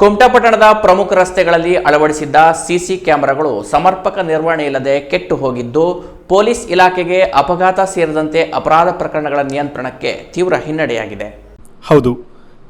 ಕುಮಟಾ ಪಟ್ಟಣದ ಪ್ರಮುಖ ರಸ್ತೆಗಳಲ್ಲಿ ಅಳವಡಿಸಿದ್ದ ಸಿಸಿ ಕ್ಯಾಮೆರಾಗಳು ಸಮರ್ಪಕ ನಿರ್ವಹಣೆ ಇಲ್ಲದೆ ಕೆಟ್ಟು ಹೋಗಿದ್ದು, ಪೊಲೀಸ್ ಇಲಾಖೆಗೆ ಅಪಘಾತ ಸೇರಿದಂತೆ ಅಪರಾಧ ಪ್ರಕರಣಗಳ ನಿಯಂತ್ರಣಕ್ಕೆ ತೀವ್ರ ಹಿನ್ನಡೆಯಾಗಿದೆ. ಹೌದು.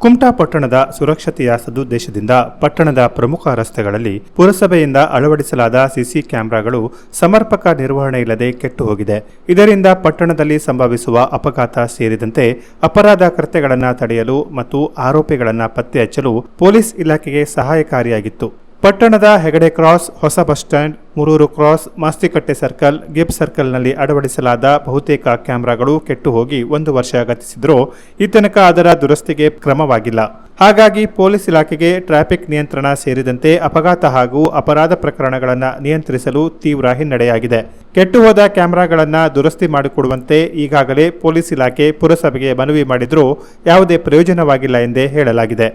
ಕುಮಟಾ ಪಟ್ಟಣದ ಸುರಕ್ಷತೆಯ ಸದುದ್ದೇಶದಿಂದ ಪಟ್ಟಣದ ಪ್ರಮುಖ ರಸ್ತೆಗಳಲ್ಲಿ ಪುರಸಭೆಯಿಂದ ಅಳವಡಿಸಲಾದ ಸಿಸಿ ಕ್ಯಾಮೆರಾಗಳು ಸಮರ್ಪಕ ನಿರ್ವಹಣೆ ಇಲ್ಲದೆ ಕೆಟ್ಟು ಹೋಗಿದೆ ಇದರಿಂದ ಪಟ್ಟಣದಲ್ಲಿ ಸಂಭವಿಸುವ ಅಪಘಾತ ಸೇರಿದಂತೆ ಅಪರಾಧ ಕೃತ್ಯಗಳನ್ನು ತಡೆಯಲು ಮತ್ತು ಆರೋಪಿಗಳನ್ನು ಪತ್ತೆ ಹಚ್ಚಲು ಪೊಲೀಸ್ ಇಲಾಖೆಗೆ ಸಹಾಯಕಾರಿಯಾಗಿತ್ತು. ಪಟ್ಟಣದ ಹೆಗಡೆ ಕ್ರಾಸ್, ಹೊಸ bus stand, Murur cross, Mastikatte circle Gibb ಸರ್ಕಲ್ನಲ್ಲಿ ಅಳವಡಿಸಲಾದ ಬಹುತೇಕ ಕ್ಯಾಮೆರಾಗಳು ಕೆಟ್ಟು ಹೋಗಿ ಒಂದು ವರ್ಷ ಗತಿಸಿದ್ರೂ ಈ ತನಕ ಅದರ ದುರಸ್ತಿಗೆ ಕ್ರಮವಾಗಿಲ್ಲ. ಹಾಗಾಗಿ ಪೊಲೀಸ್ ಇಲಾಖೆಗೆ ಟ್ರಾಫಿಕ್ ನಿಯಂತ್ರಣ ಸೇರಿದಂತೆ ಅಪಘಾತ ಹಾಗೂ ಅಪರಾಧ ಪ್ರಕರಣಗಳನ್ನು ನಿಯಂತ್ರಿಸಲು ತೀವ್ರ ಹಿನ್ನಡೆಯಾಗಿದೆ. ಕೆಟ್ಟು ಹೋದ ಕ್ಯಾಮೆರಾಗಳನ್ನು ದುರಸ್ತಿ ಮಾಡಿಕೊಡುವಂತೆ ಈಗಾಗಲೇ ಪೊಲೀಸ್ ಇಲಾಖೆ ಪುರಸಭೆಗೆ ಮನವಿ ಮಾಡಿದರೂ ಯಾವುದೇ ಪ್ರಯೋಜನವಾಗಿಲ್ಲ ಎಂದೇ ಹೇಳಲಾಗಿದೆ.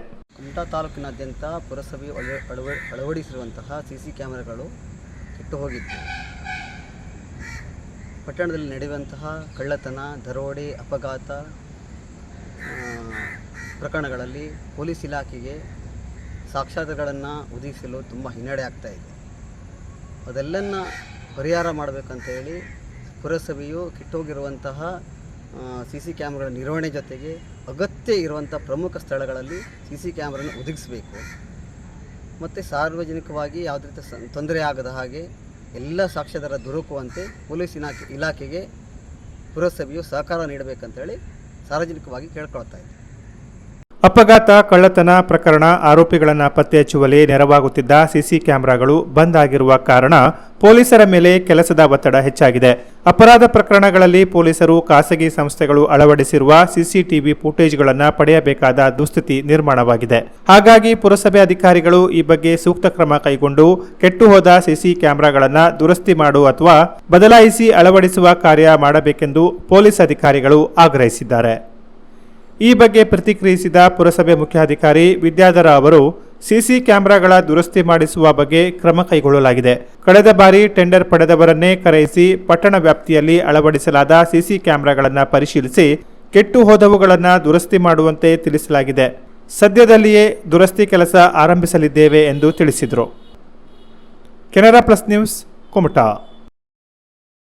ಕುಮಟಾ ತಾಲೂಕಿನಾದ್ಯಂತ ಪುರಸಭೆ ಅಳವ ಅಳವ, ಅಳವಡಿಸಿರುವಂತಹ ಸಿ ಸಿ ಕ್ಯಾಮೆರಾಗಳು ಕೆಟ್ಟು ಹೋಗಿತ್ತು ಪಟ್ಟಣದಲ್ಲಿ ನಡೆಯುವಂತಹ ಕಳ್ಳತನ, ದರೋಡೆ, ಅಪಘಾತ ಪ್ರಕರಣಗಳಲ್ಲಿ ಪೊಲೀಸ್ ಇಲಾಖೆಗೆ ಸಾಕ್ಷಾತ್ಗಳನ್ನು ಒದಗಿಸಲು ತುಂಬ ಹಿನ್ನಡೆ ಆಗ್ತಾ ಇದೆ. ಅದೆಲ್ಲನ್ನ ಪರಿಹಾರ ಮಾಡಬೇಕಂತ ಹೇಳಿ ಪುರಸಭೆಯು ಕೆಟ್ಟೋಗಿರುವಂತಹ ಸಿ ಸಿ ಕ್ಯಾಮ್ರಾಗಳ ನಿರ್ವಹಣೆ ಜೊತೆಗೆ ಅಗತ್ಯ ಇರುವಂಥ ಪ್ರಮುಖ ಸ್ಥಳಗಳಲ್ಲಿ ಸಿ ಸಿ ಕ್ಯಾಮ್ರನ್ನು ಒದಗಿಸಬೇಕು. ಮತ್ತು ಸಾರ್ವಜನಿಕವಾಗಿ ಯಾವುದೇ ರೀತಿ ತೊಂದರೆ ಆಗದ ಹಾಗೆ ಎಲ್ಲ ಸಾಕ್ಷ್ಯಾಧಾರ ದೊರಕುವಂತೆ ಪೊಲೀಸ್ ಇಲಾಖೆ, ಇಲಾಖೆಗೆ ಪುರಸಭೆಯು ಸಹಕಾರ ನೀಡಬೇಕಂತೇಳಿ ಸಾರ್ವಜನಿಕವಾಗಿ ಕೇಳ್ಕೊಳ್ತಾ ಇದೆ ಅಪಘಾತ, ಕಳ್ಳತನ ಪ್ರಕರಣ, ಆರೋಪಿಗಳನ್ನು ಪತ್ತೆ ಹಚ್ಚುವಲ್ಲಿ ನೆರವಾಗುತ್ತಿದ್ದ ಸಿಸಿ ಕ್ಯಾಮೆರಾಗಳು ಬಂದ್ ಆಗಿರುವ ಕಾರಣ ಪೊಲೀಸರ ಮೇಲೆ ಕೆಲಸದ ಒತ್ತಡ ಹೆಚ್ಚಾಗಿದೆ. ಅಪರಾಧ ಪ್ರಕರಣಗಳಲ್ಲಿ ಪೊಲೀಸರು ಖಾಸಗಿ ಸಂಸ್ಥೆಗಳು ಅಳವಡಿಸಿರುವ ಸಿಸಿಟಿವಿ ಫುಟೇಜ್ಗಳನ್ನು ಪಡೆಯಬೇಕಾದ ದುಸ್ಥಿತಿ ನಿರ್ಮಾಣವಾಗಿದೆ. ಹಾಗಾಗಿ ಪುರಸಭೆ ಅಧಿಕಾರಿಗಳು ಈ ಬಗ್ಗೆ ಸೂಕ್ತ ಕ್ರಮ ಕೈಗೊಂಡು ಕೆಟ್ಟು ಹೋದ ಸಿಸಿ ಕ್ಯಾಮೆರಾಗಳನ್ನು ದುರಸ್ತಿ ಮಾಡು ಅಥವಾ ಬದಲಾಯಿಸಿ ಅಳವಡಿಸುವ ಕಾರ್ಯ ಮಾಡಬೇಕೆಂದು ಪೊಲೀಸ್ ಅಧಿಕಾರಿಗಳು ಆಗ್ರಹಿಸಿದ್ದಾರೆ. ಈ ಬಗ್ಗೆ ಪ್ರತಿಕ್ರಿಯಿಸಿದ ಪುರಸಭೆ ಮುಖ್ಯಾಧಿಕಾರಿ ವಿದ್ಯಾಧರ ಅವರು, ಸಿಸಿ ಕ್ಯಾಮೆರಾಗಳ ದುರಸ್ತಿ ಮಾಡಿಸುವ ಬಗ್ಗೆ ಕ್ರಮ ಕೈಗೊಳ್ಳಲಾಗಿದೆ. ಕಳೆದ ಬಾರಿ ಟೆಂಡರ್ ಪಡೆದವರನ್ನೇ ಕರೆಯಿಸಿ ಪಟ್ಟಣ ವ್ಯಾಪ್ತಿಯಲ್ಲಿ ಅಳವಡಿಸಲಾದ ಸಿಸಿ ಕ್ಯಾಮೆರಾಗಳನ್ನು ಪರಿಶೀಲಿಸಿ ಕೆಟ್ಟು ಹೋದವುಗಳನ್ನು ದುರಸ್ತಿ ಮಾಡುವಂತೆ ತಿಳಿಸಲಾಗಿದೆ. ಸದ್ಯದಲ್ಲಿಯೇ ದುರಸ್ತಿ ಕೆಲಸ ಆರಂಭಿಸಲಿದ್ದೇವೆ ಎಂದು ತಿಳಿಸಿದರು. Canara plus news, Kumta.